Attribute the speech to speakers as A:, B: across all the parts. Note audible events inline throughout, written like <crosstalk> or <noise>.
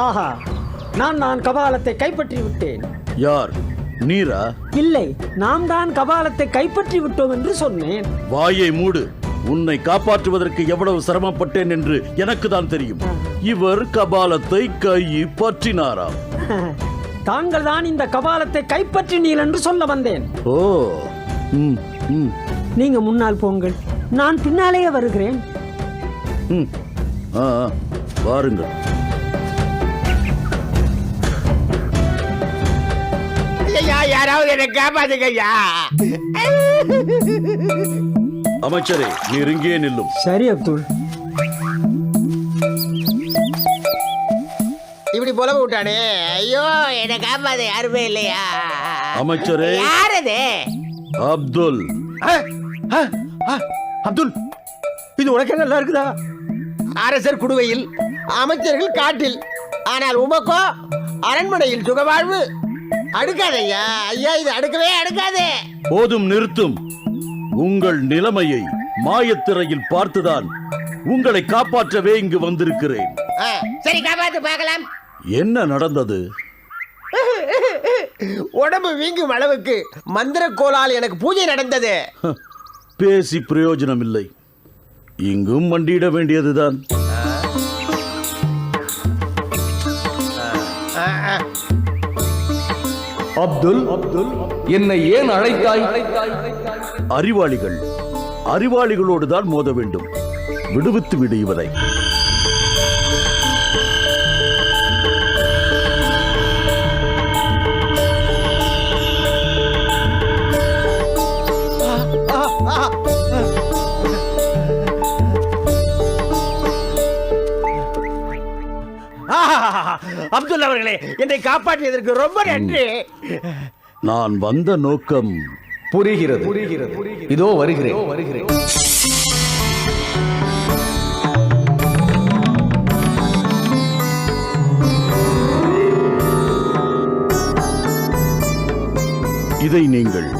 A: ஆஹா நான் நான் கபாலத்தை கைப்பற்றி விட்டேன்
B: யார்? நீரா?
A: இல்லை நாம் தான் கபாலத்தை கைப்பற்றி விட்டோம் என்று சொன்னேன்.
B: வாயை மூடு. உன்னை காப்பாற்றுவதற்கு எவ்வளவு சிரமப்பட்டேன் என்று எனக்கு தான் தெரியும். இவர் கபாலத்தை கை பற்றினாராம்
A: தாங்கள் தான் இந்த கபாலத்தை கைப்பற்றினீர் என்று சொல்ல வந்தேன்.
B: ஓ
A: நீங்க முன்னால் போங்கள். நான் பின்னாலேயே வருகிறேன்.
B: ம் ஆ ஆ, வாருங்கள்.
C: ஐயா யாராவது என்னை காப்பாத்துங்க ஐயா
B: அமைச்சரே நீர் இங்கே நில்லும்.
A: சரி அப்துல்.
C: இப்படி புலவு விட்டானே ஐயோ என்னை காப்பாத்த யாருமே இல்லையா?
B: அமைச்சரே.
C: யார் அது
B: அப்துல்
C: அப்துல் இது உனக்கு நல்லா இருக்குதா? அரசர் குடுவையில் அமைச்சர்கள் காட்டில். ஆனால் உமக்கோ அரண்மனையில் சுகவாழ்வு. அடுக்காத ஐயா ஐயா இது அடுக்கவே அடுக்காதே.
B: போதும் நிறுத்தும். உங்கள் நிலைமையை மாயத்திரையில் பார்த்துதான் உங்களை காப்பாற்றவே இங்கு வந்திருக்கிறேன்.
C: சரி காப்பாத்து பார்க்கலாம்.
B: என்ன நடந்தது?
C: உடம்பு வீங்கும் அளவுக்கு மந்திர கோலால் எனக்கு பூஜை நடந்தது.
B: பேசி பிரயோஜனம் இல்லை இங்கும் மண்டியிட வேண்டியதுதான்.
D: அப்துல் அப்துல் என்னை ஏன் அழைத்தாய்?
B: அறிவாளிகள் அறிவாளிகளோடு தான் மோத வேண்டும். விடுவித்து விடு இவரை.
C: அப்துல் அவர்களே என்னை காப்பாற்றியதற்கு ரொம்ப நன்றி.
B: நான் வந்த நோக்கம்
D: புரிகிறது. புரிகிறது. இதோ வருகிறேன். வருகிறேன்.
B: இதை நீங்கள்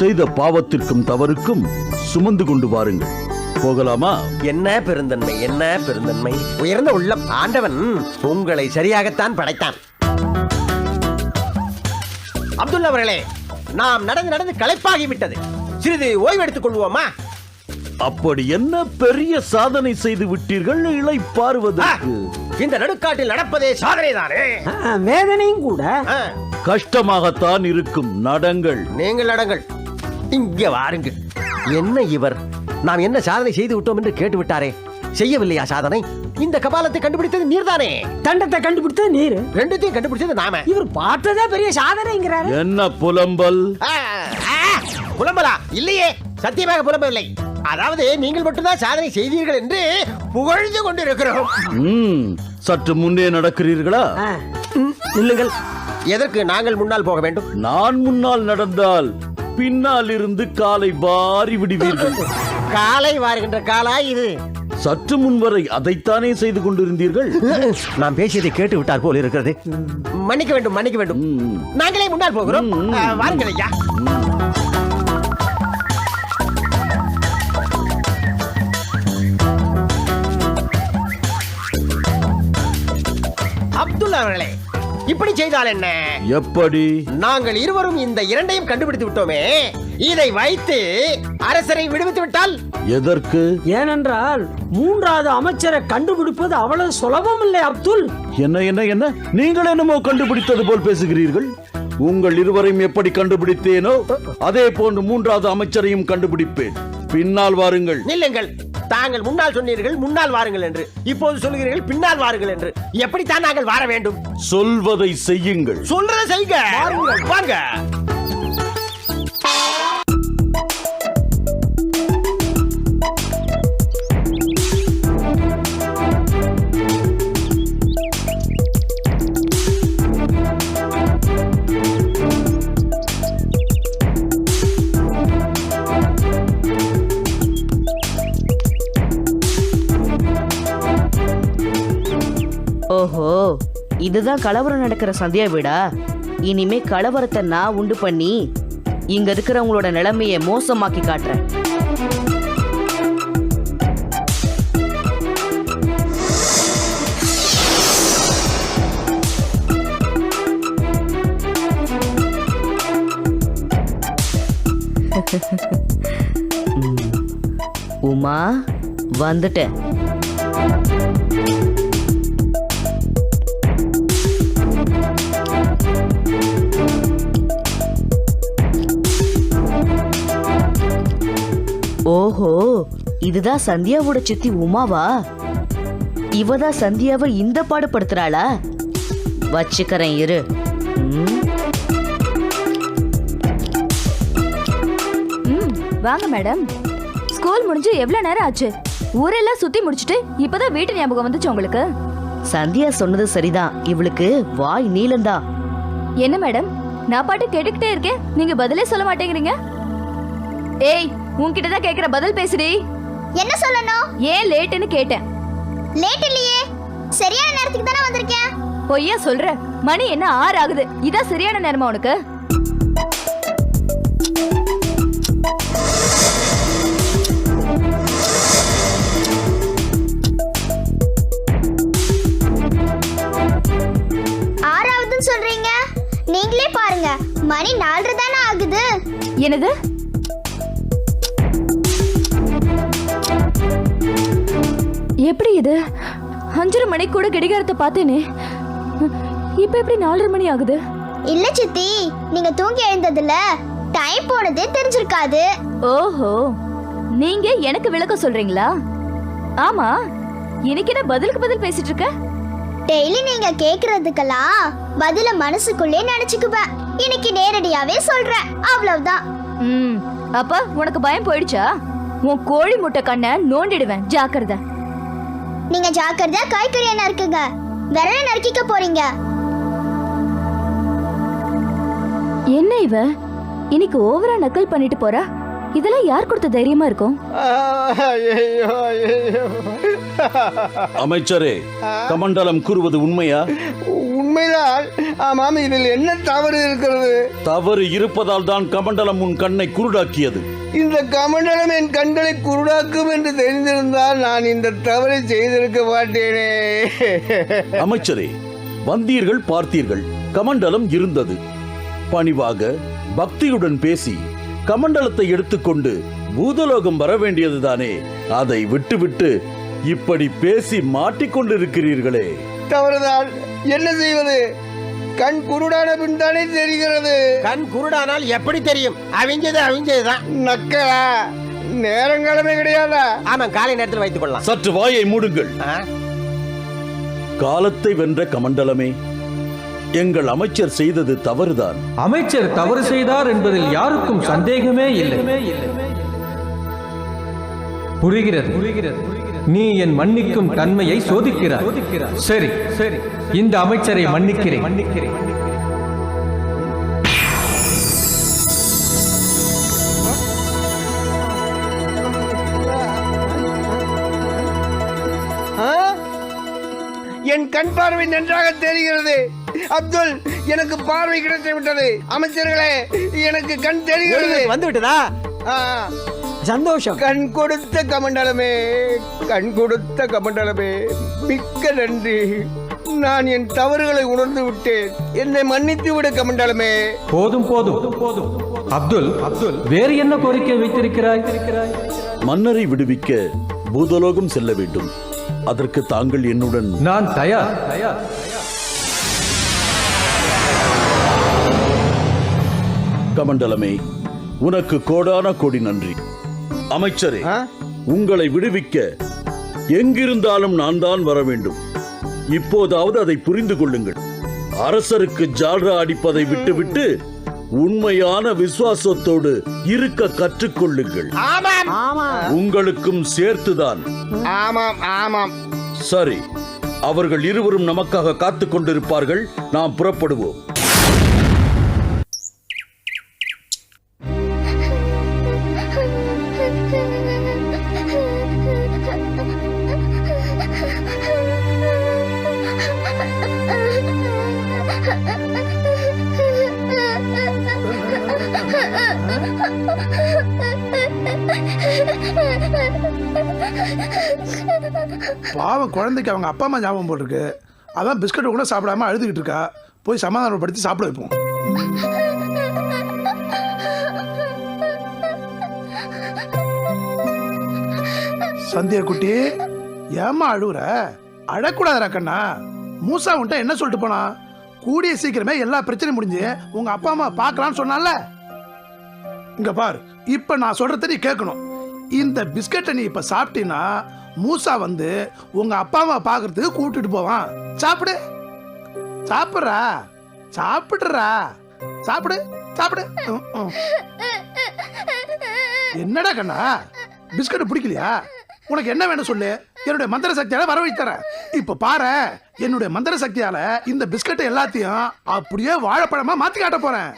B: செய்த பாவத்திற்கும் தவறுக்கும் சுமந்து கொண்டு வாருங்கள். போகலாமா?
C: என்ன பெருந்தன்மை என்ன பெருந்தன்மை? உயர்ந்த உள்ளம் ஆண்டவன் உங்களை சரியாகத்தான் படைத்தான். அப்துல் அவர்களே நாம் நடந்து நடந்து களைப்பாகி விட்டது சிறிது ஓய்வு எடுத்துக் கொள்வோமா?
B: அப்படி என்ன பெரிய சாதனை செய்து விட்டீர்கள்
C: ஆ,
B: இளைப்பாறுவதற்கு
C: இந்த நடுக்காட்டில் நடப்பதே சாதனை தானே
A: ஆ, வேதனையும் கூட.
B: கஷ்டமாகத்தான் இருக்கும். நடங்கள்.
C: நீங்கள் நடங்கள். இங்க வாருங்கள். என்ன இவர்? நாம் என்ன சாதனை செய்து விட்டோம் என்று கேட்டு விட்டாரே செய்யவில்லையா சாதனை? இந்த கபாலத்தை கண்டுபிடித்தது நீர்தானே?
A: தண்டத்தை கண்டுபிடித்தது நீரு.
C: ரெண்டுத்தையும் கண்டுபிடிச்சது நாம.
A: இவர் பார்த்ததே பெரிய சாதனைங்கிறாரு.
B: என்ன புலம்பல்?
C: புலம்பலா? இல்லையே சத்தியமாக புலம்பவில்லை. அதாவது நீங்கள் மட்டும்தான் சாதனை செய்தீர்கள் என்று புகழ்ந்து கொண்டிருக்கிறோம்.
B: சற்று முன்னே நடக்கிறீர்களா?
A: நில்லுங்கள்.
C: எதற்கு நாங்கள் முன்னால் போக வேண்டும்?
B: நான் முன்னால் நடந்தால் பின்னால் இருந்து காலை வாரி விடுவீர்கள்.
C: காலை வாருகின்ற காலா இது.
B: சற்று முன் வரை அதைத்தானே செய்து கொண்டிருந்தீர்கள்? <laughs>
C: நாம் பேசியதை கேட்டு விட்டார் போல் இருக்கிறது. மன்னிக்க வேண்டும் மன்னிக்க வேண்டும். நாங்களே முன்னால் போகிறோம். வாருங்கள் ஐயா. அப்துல் அவர்களே இப்படி செய்தால் என்ன?
B: எப்படி?
C: நாங்கள் இருவரும் இந்த இரண்டையும் கண்டுபிடித்து விட்டோமே. இதை வைத்து அரசரை விடுவித்து விட்டால்?
B: எதற்கு?
A: ஏனென்றால் மூன்றாவது அமைச்சரை கண்டுபிடிப்பது அவ்வளவு சுலபம் இல்லை அப்துல்.
B: என்ன என்ன என்ன? நீங்கள் என்னமோ கண்டுபிடித்தது போல் பேசுகிறீர்கள்? உங்கள் இருவரையும் எப்படி கண்டுபிடித்தேனோ அதே போன்று மூன்றாவது அமைச்சரையும் கண்டுபிடிப்பேன். பின்னால் வாருங்கள்.
C: நில்லுங்கள். தாங்கள் முன்னால் சொன்னீர்கள் முன்னால் வாருங்கள் என்று. இப்போது சொல்கிறீர்கள் பின்னால் வாருங்கள் என்று. எப்படித்தான் நாங்கள் வார வேண்டும்?
B: சொல்வதை செய்யுங்கள்.
C: சொல்றதை செய்யுங்க வாருங்கள். வாங்க
E: இதுதான் கலவரம் நடக்கிற சந்தியா வீடா? இனிமே கலவரத்தை நான் உண்டு பண்ணி இங்க இருக்கிறவங்களோட நிலைமையை மோசமாக்கி காட்டுறேன். உமா. வந்துட்டேன். ஓஹோ இதுதான் சந்தியாவோட சித்தி உமாவா? இவதான் சந்தியாவை இந்த பாடுபடுத்துறாளா? வச்சுக்கிறேன் இரு. ம்.
F: வாங்க மேடம். ஸ்கூல் முடிஞ்சு எவ்வளவு நேரம் ஆச்சு? ஊரெல்லாம் சுத்தி முடிச்சிட்டு இப்பதான் வீட்டு ஞாபகம் வந்துச்சு உங்களுக்கு?
E: சந்தியா சொன்னது சரிதான். இவளுக்கு வாய் நீளம்தான்
F: என்ன மேடம்? நான் பாட்டு கேட்டுக்கிட்டே இருக்கேன். நீங்க பதிலே சொல்ல மாட்டேங்கிறீங்க? ஏய் உன்கிட்ட தான் கேக்குற பதில் பேசுடி.
G: என்ன சொல்லணும்?
F: ஏன் லேட்டுன்னு கேட்டேன்.
G: லேட் இல்லையே. சரியான நேரத்துக்கு தானே வந்திருக்கேன்.
F: பொய்யா சொல்ற. மணி என்ன ஆறு ஆகுது. இதான் சரியான நேரமா உனக்கு?
G: ஆறாவதுன்னு சொல்றீங்க. நீங்களே பாருங்க. மணி நாலரை தானே ஆகுது.
F: என்னது? எப்படி இது? அஞ்சரை மணி கூட கடிகாரத்தை பார்த்தேனே. இப்ப எப்படி நாலரை மணி ஆகுது?
G: இல்ல சித்தி நீங்க தூங்கி எழுந்ததுல டைம் போனதே தெரிஞ்சிருக்காது.
F: ஓஹோ நீங்க எனக்கு விளக்கம் சொல்றீங்களா? ஆமா இன்னைக்கு என்ன பதிலுக்கு பதில் பேசிட்டு இருக்க?
G: டெய்லி நீங்க கேக்குறதுக்கெல்லாம் பதில மனசுக்குள்ளே நினைச்சுக்குவேன். இன்னைக்கு நேரடியாவே சொல்றேன் அவ்வளவுதான்.
F: ம் அப்ப உனக்கு பயம் போயிடுச்சா? உன் கோழி முட்டை கண்ணை நோண்டிடுவேன் ஜாக்கிரதை.
G: நீங்க ஜாக்கிரதையா காய்கறியா நறுக்குங்க விரல நறுக்கிக்க போறீங்க.
F: என்ன இவ? இன்னைக்கு ஓவரா நக்கல் பண்ணிட்டு போறா? இதெல்லாம் யார் கொடுத்த தைரியமா இருக்கும்?
H: ஐயோ ஐயோ
B: அமைச்சரே கமண்டலம் கூறுவது உண்மையா?
H: உண்மைதான். ஆமாம் இதில் என்ன தவறு இருக்கிறது?
B: தவறு இருப்பதால் தான் கமண்டலம் உன் கண்ணை குருடாக்கியது.
H: இந்த கமண்டலம் என் கண்களை குருடாக்கும் என்று தெரிந்திருந்தால் நான் இந்த தவறை செய்திருக்க மாட்டேனே.
B: அமைச்சரே வந்தீர்கள் பார்த்தீர்கள் கமண்டலம் இருந்தது. பணிவாக பக்தியுடன் பேசி கமண்டலத்தை எடுத்துக்கொண்டு பூதலோகம் வர வேண்டியதுதானே. அதை விட்டுவிட்டு இப்படி பேசி மாட்டிக்கொண்டிருக்கிறீர்களே.
H: தவறுதான் என்ன செய்வது? கண் குருடான பின் தானே தெரிகிறது.
C: கண் குருடானால் எப்படி தெரியும்? அவிஞ்சது அவிஞ்சதுதான்
H: நக்கலா? நேரங்கிழமை கிடையாதா?
C: ஆமா காலை நேரத்தில் வைத்துக் கொள்ளலாம்.
B: சற்று வாயை மூடுங்கள்? காலத்தை வென்ற கமண்டலமே எங்கள் அமைச்சர் செய்தது தவறுதான்.
D: அமைச்சர் தவறு செய்தார் என்பதில் யாருக்கும் சந்தேகமே இல்லை. புரிகிறது புரிகிறது. நீ என் மன்னிக்கும் தன்மையை சோதிக்கிறாய். சரி சரி இந்த அமைச்சரை மன்னிக்கிறேன். மன்னிக்கிறேன்?
H: என் கண் பார்வை நன்றாக தெரிகிறது. அப்துல் எனக்கு பார்வை கிடைத்து விட்டது அமைச்சர்களே எனக்கு கண் தெரிகிறது.
C: வந்து விட்டதா
H: ஆ,
A: சந்தோஷம்.
H: கண் கொடுத்த கமண்டலமே கண் கொடுத்த கமண்டலமே. மிக்க நன்றி. நான் என் தவறுகளை உணர்ந்து விட்டேன். என்னை மன்னித்து விடு கமண்டலமே.
D: போதும் போதும். போதும் அப்துல் அப்துல் வேறு என்ன கோரிக்கை வைத்திருக்கிறாய்?
B: மன்னரை விடுவிக்க பூதலோகம் செல்ல வேண்டும். அதற்கு தாங்கள் என்னுடன்
D: நான் தயார் தயார்.
B: கமண்டலமே உனக்கு கோடான கோடி நன்றி. அமைச்சரே? உங்களை விடுவிக்க எங்கிருந்தாலும் நான் தான் வர வேண்டும். இப்போதாவது அதை புரிந்து கொள்ளுங்கள். அரசருக்கு ஜால்ரா அடிப்பதை விட்டுவிட்டு உண்மையான விசுவாசத்தோடு இருக்க கற்றுக்கொள்ளுங்கள். உங்களுக்கும் சேர்த்துதான்.
H: ஆமாம் ஆமாம்.
B: சரி அவர்கள் இருவரும் நமக்காக காத்துக் கொண்டிருப்பார்கள் நாம் புறப்படுவோம்.
I: பாவம் குழந்தைக்கு அவங்க அப்பா அம்மா ஞாபகம் போட்டிருக்கு. அதான் பிஸ்கட் கூட சாப்பிடாம அழுதுகிட்டு இருக்கா. போய் சமாதானப்படுத்தி சாப்பிட வைப்போம். சந்தியா குட்டி ஏமா அழுகுற அழக்கூடாதுரா கண்ணா. மூசா உன்ட்ட என்ன சொல்லிட்டு போனா? கூடிய சீக்கிரமே எல்லா பிரச்சனையும் முடிஞ்சு உங்க அப்பா அம்மா பார்க்கலான்னு சொன்னால இங்க பாரு இப்ப நான் சொல்றத நீ கேட்கணும். இந்த பிஸ்கட்டை நீ இப்ப சாப்பிட்டீன்னா மூசா வந்து உங்க அப்பா அம்மா பார்க்கறதுக்கு கூட்டிட்டு போவான். சாப்பிடு. சாப்பிட்றா. சாப்பிடுறா. சாப்பிடு. சாப்பிடு. ம், ம். என்னடா கண்ணா? பிஸ்கட் பிடிக்கலையா? உனக்கு என்ன வேணும் சொல்லு? என்னுடைய மந்திர சக்தியால வர தரேன். இப்ப பாரு என்னுடைய மந்திர சக்தியால இந்த பிஸ்கட் எல்லாத்தையும் அப்படியே வாழைப்பழமா மாத்தி காட்ட போறேன்.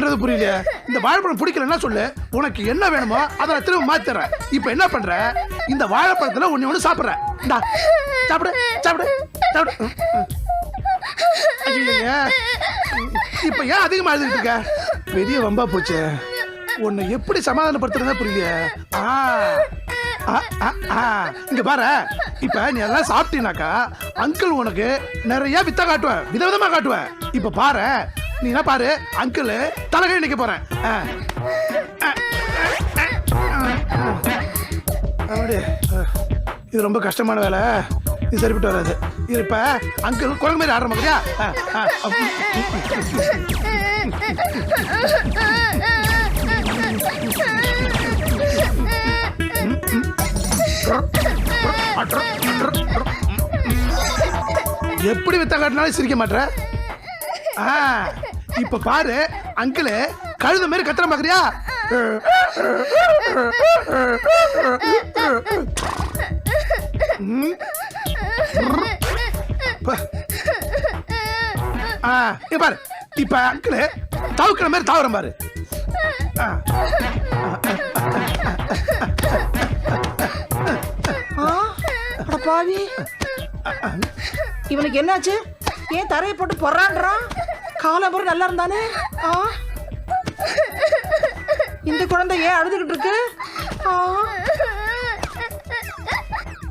I: பண்றது புரியல. இந்த வாழைப்பழம் பிடிக்கலன்னா சொல்லு. உனக்கு என்ன வேணுமோ அதை நான் திரும்ப மாத்திடுறேன் இப்போ இப்ப என்ன பண்ற? இந்த வாழைப்பழத்துல ஒண்ணு ஒண்ணு சாப்பிடுற. இந்தா, சாப்பிடு சாப்பிடு சாப்பிடு. இப்ப ஏன் அதிகமா எழுதிட்டு இருக்க? பெரிய வம்பா போச்சு. உன்னை எப்படி சமாதானப்படுத்துறதா புரியல. ஆ ஆ, ஆ, ஆ. இங்க பாரு. இப்ப நீ எல்லாம் சாப்பிட்டீனாக்கா அங்கிள் உனக்கு நிறைய வித்த காட்டுவேன். விதவிதமா காட்டுவேன். இப்ப பாரு நீ என்ன பாரு அங்கிள். தலைகை நிக்க போறேன் இது ரொம்ப கஷ்டமான வேலை. இது சரிப்பட்டு வராது. இது அங்கிள் குரங்கு மாதிரி ஆடுற மாதிரியா? ஆ, ஆ, எப்படி வித்த காட்டினாலும் சிரிக்க மாட்டேற ஆ, இப்ப பாரு அங்கிள் கழுத மாதிரி கத்துற பாக்குறியா? ஆ, பாரு. இப்ப அங்கிள் தவுக்கிற மாதிரி தாவரம் பாரு. ஆ.
J: பாவி. இவனுக்கு என்னாச்சு? ஏன் தரையை போட்டு பொறான்றான்? காலம்பரம் நல்லா இருந்தானே? ஆ? இந்த குழந்தை ஏன் அழுதுகிட்டு இருக்கு.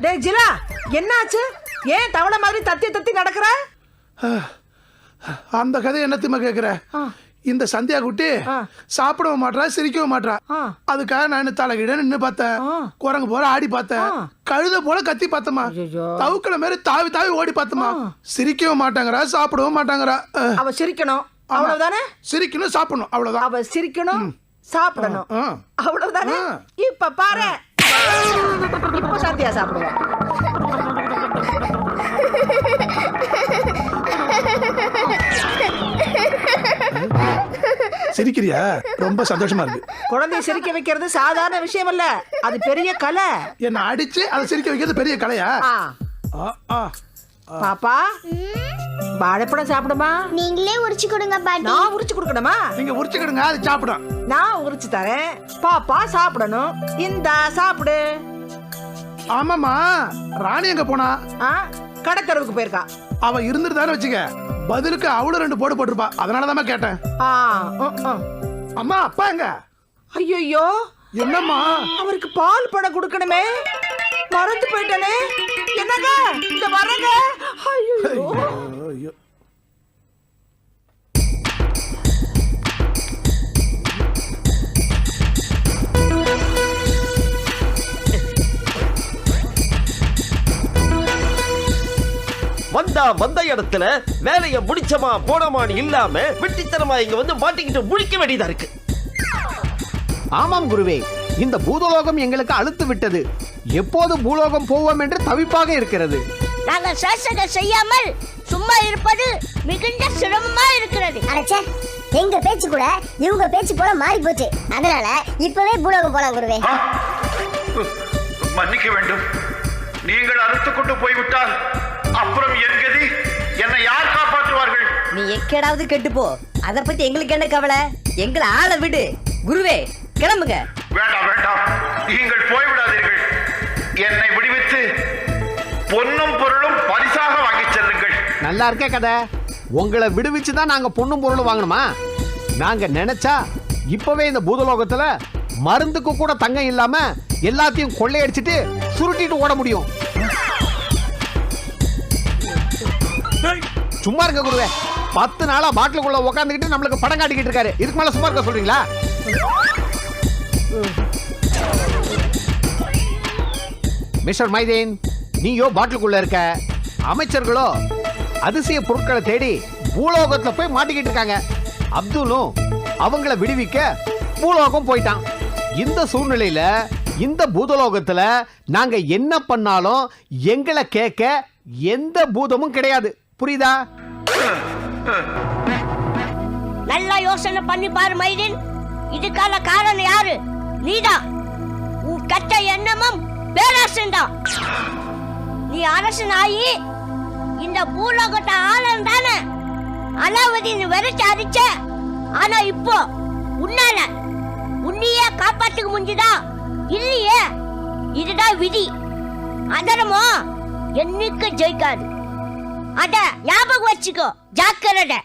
J: டேய் ஜிலா என்னாச்சு? ஏன் தவளை மாதிரி தத்தி தத்தி நடக்கிற?
I: அந்த கதை என்னத்துமா கேக்குற?
J: ஆ.
I: இந்த சந்தியா குட்டி. சாப்பிடவும் மாட்றா சிரிக்கவும் மாட்றா
J: ஆ.
I: அதுக்காக நான் தலைகிட நின்னு பார்த்தேன். குரங்கு போல ஆடி பார்த்தேன். கழுத போல கத்தி பார்த்தமா. தவுக்கல மாதிரி தாவி தாவி ஓடி பார்த்தமா. சிரிக்கவும் மாட்டாங்கறா சாப்பிடவும் மாட்டாங்கறா
J: அவ சிரிக்கணும். அவ்வளவுதானே
I: சிரிக்கணும் சாப்பிடணும் அவ்வளவுதான்
J: அவ சிரிக்கணும் சாப்பிடணும். அவ்வளவுதானே. இப்ப பாரு இப்ப சந்தியா சாப்பிடுவா <laughs>
I: சிரிக்கிறியா? ரொம்ப சந்தோஷமா இருக்கு.
J: குழந்தைய சிரிக்க வைக்கிறது சாதாரண விஷயம் இல்ல அது பெரிய கலை.
I: என்ன அடிச்சு அதை சிரிக்க வைக்கிறது பெரிய கலையா?
J: ஆ.
I: ஆ, ஆ.
J: பாப்பா வாழைப்பழம் சாப்பிடுமா?
K: நீங்களே உரிச்சு கொடுங்க பாட்டி.
J: நான் உரிச்சு கொடுக்கணுமா?
I: நீங்க உரிச்சுக்கிடுங்க அது சாப்பிடும்.
J: நான் உரிச்சு தரேன். பாப்பா சாப்பிடணும். இந்தா சாப்பிடு.
I: ஆமாமா ராணி எங்க போனா?
J: ஆ கடத்தரவுக்கு போயிருக்கா.
I: அவ இருந்துட்டு வச்சுக்க பதிலுக்கு அவளும் ரெண்டு போடு போட்டிருப்பா. அதனாலதான் கேட்டேன். அம்மா அப்பா எங்க?
J: ஐயையோ.
I: என்னம்மா?
J: அவருக்கு பால் பழம் கொடுக்கணுமே. மறந்து போயிட்டனே. என்னங்க? இந்த வரங்க. ஐயோ.
L: வந்தா வந்த இடத்துல வேலைய முடிச்சமா போனமான்னு இல்லாம வெட்டித்தனமா இங்க வந்து மாட்டிக்கிட்டு முழிக்க வேண்டியதா இருக்கு.
C: ஆமாம் குருவே இந்த பூதலோகம் எங்களுக்கு அழுத்து விட்டது. எப்போது பூலோகம் போவோம் என்று தவிப்பாக இருக்கிறது.
K: நாங்கள் சாசனை செய்யாமல் சும்மா இருப்பது மிகுந்த சிரமமா இருக்கிறது.
M: அரைச்சே எங்க பேச்சு கூட இவங்க பேச்சு போல மாறி போச்சு. அதனால இப்பவே பூலோகம் போலாம் குருவே.
B: மன்னிக்க வேண்டும். நீங்கள் அறுத்து கொண்டு போய்விட்டால் அப்புறம் என் கதி என்னை யார் காப்பாற்றுவார்கள்?
M: நீ எக்கேடாவது கெட்டு போ. அத பத்தி எங்களுக்கு என்ன கவலை? எங்களை ஆள விடு. குருவே கிளம்புங்க.
B: வேண்டாம் வேண்டாம். நீங்கள் போய்விடாதீர்கள். என்னை விடுவித்து பொன்னும் பொருளும் பரிசாக வாங்கிச் செல்லுங்கள்.
C: நல்லா இருக்கே கதை. உங்களை விடுவிச்சு தான் நாங்க பொண்ணும் பொருளும் வாங்கணுமா? நாங்க நினைச்சா இப்பவே இந்த பூதலோகத்துல
H: மருந்துக்கு கூட தங்கம் இல்லாம எல்லாத்தையும் கொள்ளையடிச்சிட்டு சுருட்டிட்டு ஓட முடியும். சும்மா இருக்க குருவே. பத்து நாளா பாட்டிலுக்குள்ள உட்காந்துக்கிட்டு நம்மளுக்கு படம் காட்டிக்கிட்டு இருக்காரு. இதுக்கு மேல சும்மா இருக்க சொல்றீங்களா? மிஸ்டர் மைதீன் நீயோ பாட்டிலுக்குள்ள இருக்க. அமைச்சர்களோ அதிசய பொருட்களை தேடி பூலோகத்துல போய் மாட்டிக்கிட்டு இருக்காங்க. அப்துலும் அவங்கள விடுவிக்க பூலோகம் போயிட்டான். இந்த சூழ்நிலையில இந்த பூதலோகத்துல நாங்க என்ன பண்ணாலும் எங்களை கேட்க எந்த பூதமும் கிடையாது. புரியுதா?
K: நல்லா யோசனை பண்ணி பாரு மைதீன் இதுக்கான காரணம் யாரு? நீதான் உன் கெட்ட எண்ணமும் பேராசன் தான் நீ அரசன் ஆகி இந்த பூலோகத்தை ஆளன் தானே? அலாவுதீன் வெறிச்சு அடிச்ச. ஆனா இப்போ உன்னால உன்னையே காப்பாத்துக்க முடிஞ்சுதா இல்லையே. இதுதான் விதி. அதரமோ என்னைக்கு ஜெயிக்காது. அட ஞாபகம் வச்சுக்கோ. ஜாக்கிரதை.